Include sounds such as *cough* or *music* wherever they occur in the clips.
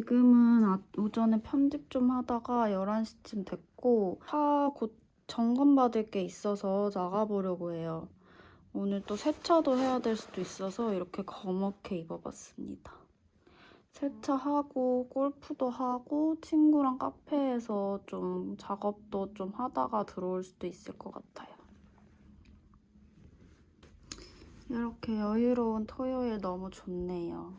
지금은 아- 오전에 편집 좀 하다가 11시쯤 됐고 차 곧 점검 받을 게 있어서 나가보려고 해요. 오늘 또 세차도 해야 될 수도 있어서 이렇게 검게 입어봤습니다. 세차하고 골프도 하고 친구랑 카페에서 좀 작업도 좀 하다가 들어올 수도 있을 것 같아요. 이렇게 여유로운 토요일 너무 좋네요.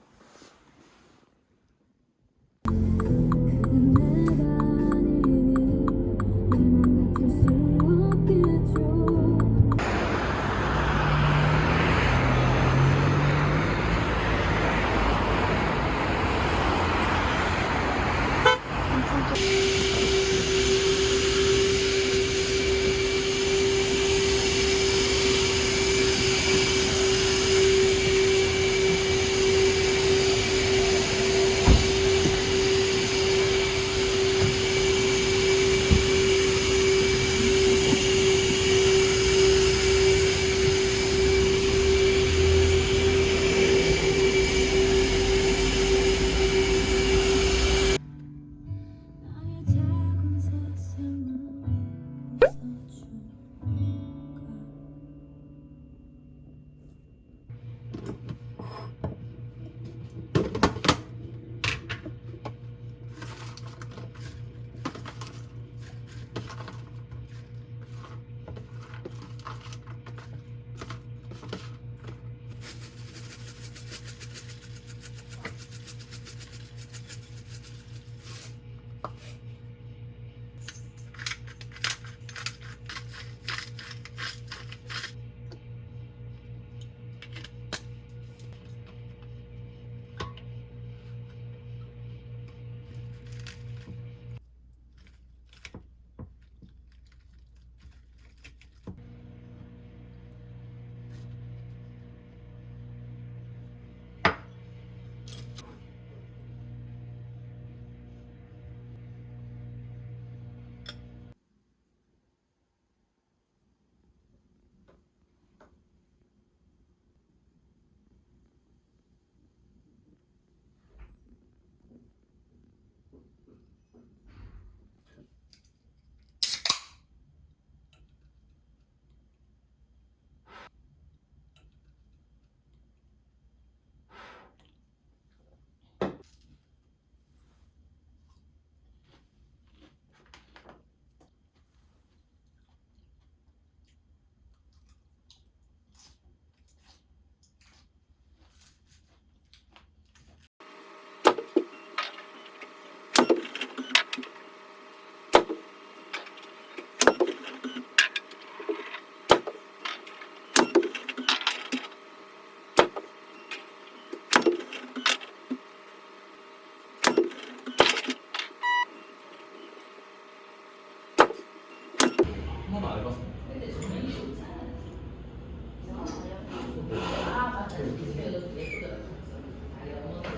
한 번도 안 해봤습니다.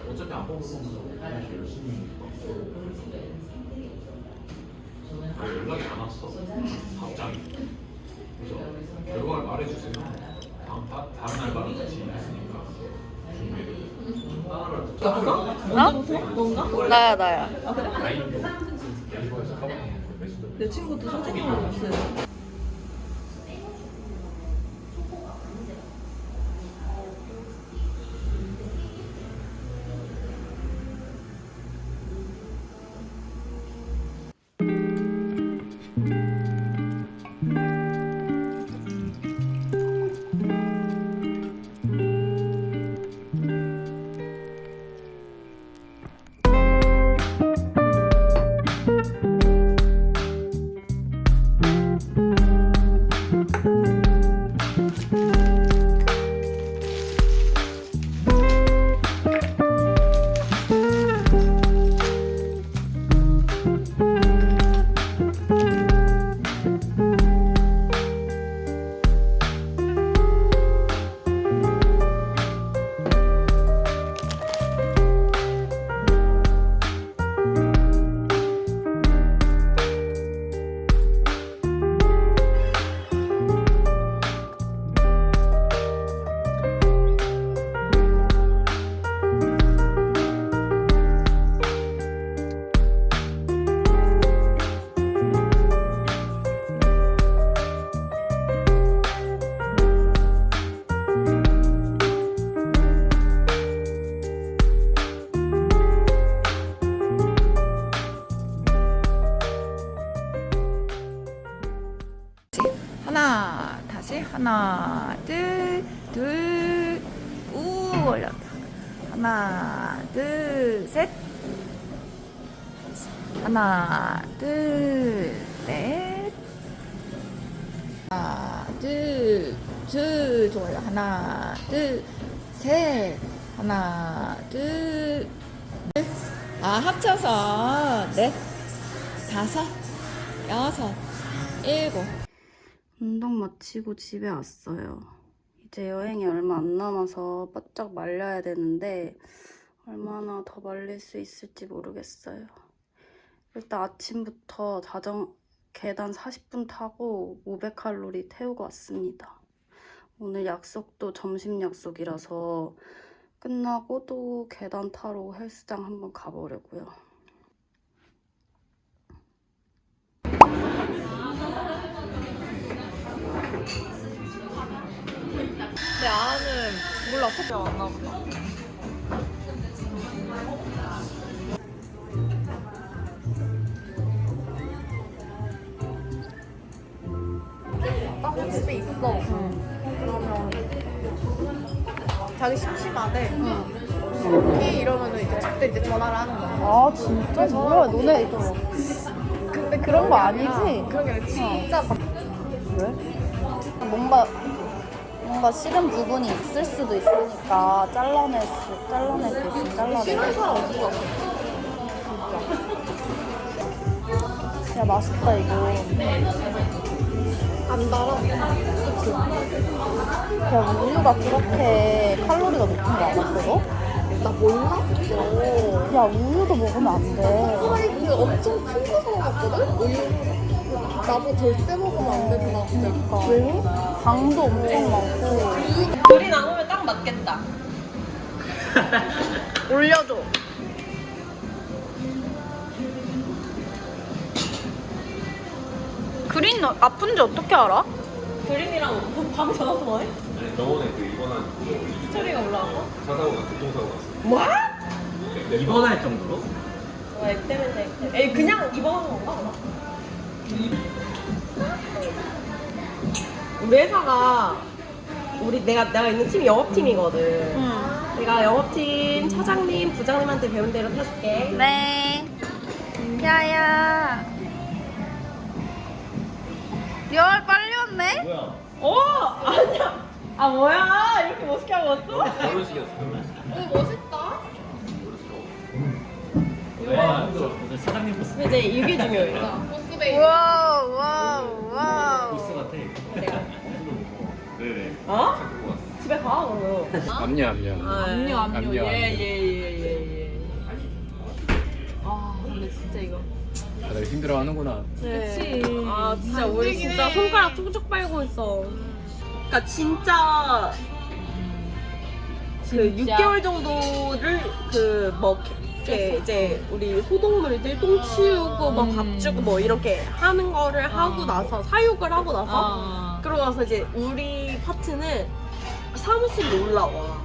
어차피 안 뽑을 거면 그냥 열심히 아, 연락이 안 왔어. 답장이. 그래서 결과를 말해주세요. 다음 다, 다음 날 말은 같이 했으니까 준비를. 따라를 나야 나야. 라인 내 친구도 선생님을 봤어요. 우 올렸다. 하나, 둘, 셋. 하나, 둘, 넷. 하나, 둘, 둘, 좋아요. 하나, 둘, 셋. 하나, 둘, 넷. 아, 합쳐서 넷, 다섯, 여섯, 일곱. 운동 마치고 집에 왔어요. 이제 여행이 얼마 안 남아서 바짝 말려야 되는데 얼마나 더 말릴 수 있을지 모르겠어요. 일단 아침부터 자전 계단 40분 타고 500칼로리 태우고 왔습니다. 오늘 약속도 점심 약속이라서 끝나고 또 계단 타러 헬스장 한번 가보려고요. 내 아는 몰라 커피. 딱 집에 있어. 그러면 자기 심심하대. 키 이러면은 이제 그때 이제 전화를 하는 거야. 아 진짜? 뭐야 너네 근데 그런 거 아니지? 그런 게 아니라 진짜 막 뭔가 뭔가 싫은 부분이 있을 수도 있으니까 잘라낼 수 잘라낼 수 있으면 잘라내. 사람 없을 것 같아. 야 맛있다 이거. 안 달아. 그치? 야 우유가 그렇게 칼로리가 높은 거 알았어 너? 나 몰랐어. 야 우유도 먹으면 안 돼. 프라이드 엄청 큰 거 사먹었거든? 우유. 나보고 절대 먹으면 안 된다고. 그러니까 왜? 당도 엄청 많고. 둘이 나누면 딱 맞겠다. *laughs* 올려줘. 그린 아픈지 어떻게 알아? 그린이랑 *laughs* 밤에 전화 통화해? 아니 병원에 그 입원한 그 스토리가 올라와서? 사사고 나 교통사고 났어. 뭐? 입원할 정도로? 어, 액 때문에 액 때문에. 에이, 그냥 입원한 건가? 우리 회사가 우리 내가 내가 있는 팀이 영업팀이거든. 응. 내가 영업팀 차장님, 부장님한테 배운 대로 해줄게. 네. 야야. 열 빨리 왔네? 뭐야? 어 아니야. 아 뭐야 이렇게 멋있게 하고 왔어? 결혼식이었어 결혼식. 오 멋있다. 와, 오늘 사장님 보스, 근데 이제 이게 *laughs* 중요해. 와우 와우 와우. 보스 같아. 네네. 어? 집에 가 그러면. *laughs* 압류 압류 압류 압류. 예예예 예 예. 아, 근데 진짜 이거. 다들 힘들어하는구나 그치. 아 진짜 우리 진짜 손가락 쭉쭉 빨고 있어. 그러니까 진짜 그 진짜? 6개월 정도를 그 뭐 이렇게 이제 우리 소동물들 똥 치우고 뭐 밥 주고 뭐 이렇게 하는 거를 하고 나서 사육을 하고 나서 아. 그러고 나서 이제 우리 파트는 사무실로 올라와.